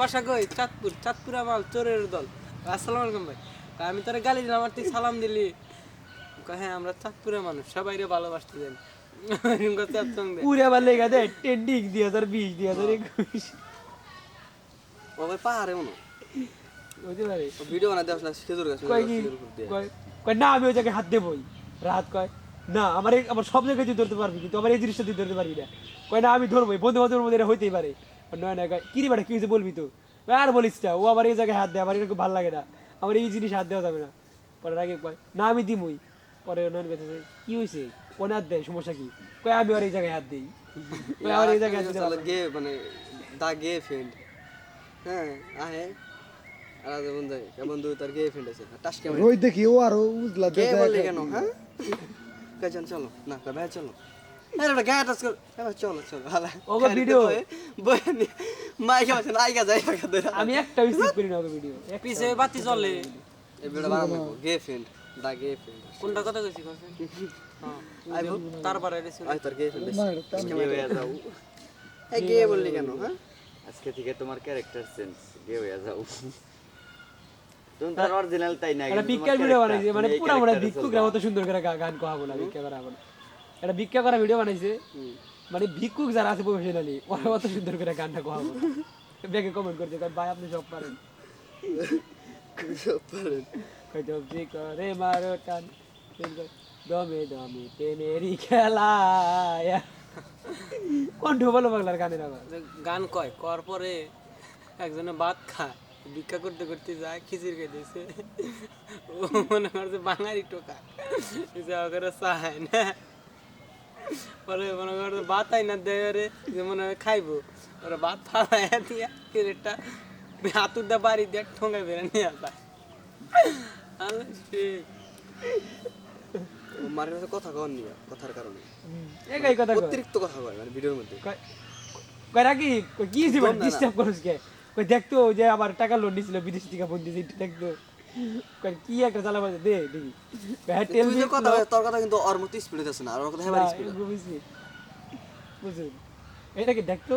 বাসা কই? চাঁদপুর চাঁদপুর আমার চোরের দল। আসসালামু আলাইকুম ভাই। আমি তোরে গালি দিলাম আমার তুই সালাম দিলি। হ্যাঁ আমরা চাঁদপুরের মানুষ সবাই রে ভালোবাসতে জানি। পুরে আবার লেগে দেয় ট্রেন্ডিং দুই হাজার বিশ দুই হাজার একুশ। ও ভাই পাহাড়ে মনে বুঝতে পারে ভিডিও বানাতে আসলে খেজুর গাছ কয় কি? খেজুর কয় কয় না আমি ওই জায়গায় হাত দেবই। রাত কয় না আমার আমার সব জায়গায় তুই ধরতে পারবি কিন্তু আমার এই জিনিসটা তুই ধরতে পারবি না। কয় না আমি ধরবোই বন্ধু বান্ধবের মধ্যে এটা হইতেই পারে। নয় না কয় কি রে বেটা কি হয়েছে বলবি তো? আর বলিস না ও আমার এই জায়গায় হাত দেয় আমার এরকম ভালো লাগে না। আমার এই জিনিস হাত দেওয়া যাবে না। পরে আগে কয় না আমি দিমই। পরে নয়ন বেঁচে কি হয়েছে? কোন হাত দেয় সমস্যা কি? কয় আমি আর এই জায়গায় হাত দিই। আমার এই জায়গায় গে মানে দা গে ফ্রেন্ড হ্যাঁ আহে। আর বন্ধু তার গে ফ্রেন্ড আছে। টাস কে রোজ দেখি ও আরও উজলা বললি কেন হ্যাঁ? কাজন? চলো। না ভাই চলো। আমি একটা রিসিভ করি না ভিডিও পিছে বাতি চলে এই ভিডিও বানাবো গে ফ্রেন্ড দা গে ফ্রেন্ড কোনটা কথা কইছি হ্যাঁ। আইবো। তারপরে আই তোর গে ফ্রেন্ড হয়ে যাও। এই গে বললি কেন হ্যাঁ? আজকে থেকে তোমার ক্যারেক্টার চেঞ্জ গে হয়ে যাও। তার অরিজিনাল তাই না একটা ভিক্ষার ভিডিও বানাইছে মানে পুরা মানে সুন্দর করে গান কহাবো না ভিক্ষা করা একটা ভিক্ষা করা ভিডিও বানাইছে। মানে ভিক্ষুক যারা আছে প্রফেশনালি ওরা অত সুন্দর করে গানটা কহাবো ব্যাগে কমেন্ট করছে কারণ ভাই আপনি সব পারেন। কই সবজি করে মারো টান? দমে দমে প্রেমেরই খেলা কণ্ঠ বলো বাংলার গানের আবার। গান কয় কর পরে একজনে ভাত খায়। ভিক্ষা করতে করতে যায় খিচির খেয়ে দিয়েছে ও মনে করছে বাঙালি টোকা। যা করে চায় না। পরে মনে করছে ভাত আই না দেয় রে যে মনে হয় খাইবো। ওরা ভাত ফালাই দিয়া কিরেটটা হাতুর দা বাড়ি দিয়ে ঠোঙায় বেড়ে নিয়ে আল্লাহ মার কাছে কথা কন নিয়া কথার কারণে। একাই কথা অতিরিক্ত কথা কয় মানে ভিডিওর মধ্যে। কয় কই কি ডিস্টার্ব করছ কে? কই দেখতো ওই যে আবার টাকা লোন নিছিল বিদেশ থেকে ফোন দিয়েছে একটু দেখতো কি একটা চালা বাজে দে দেখি ব্যাটেল তুই কথা তোর কথা কিন্তু ওর মতো স্পিডে যাচ্ছে না আর ওর কথা হেবার স্পিড বুঝছি বুঝছি এটা কি দেখতো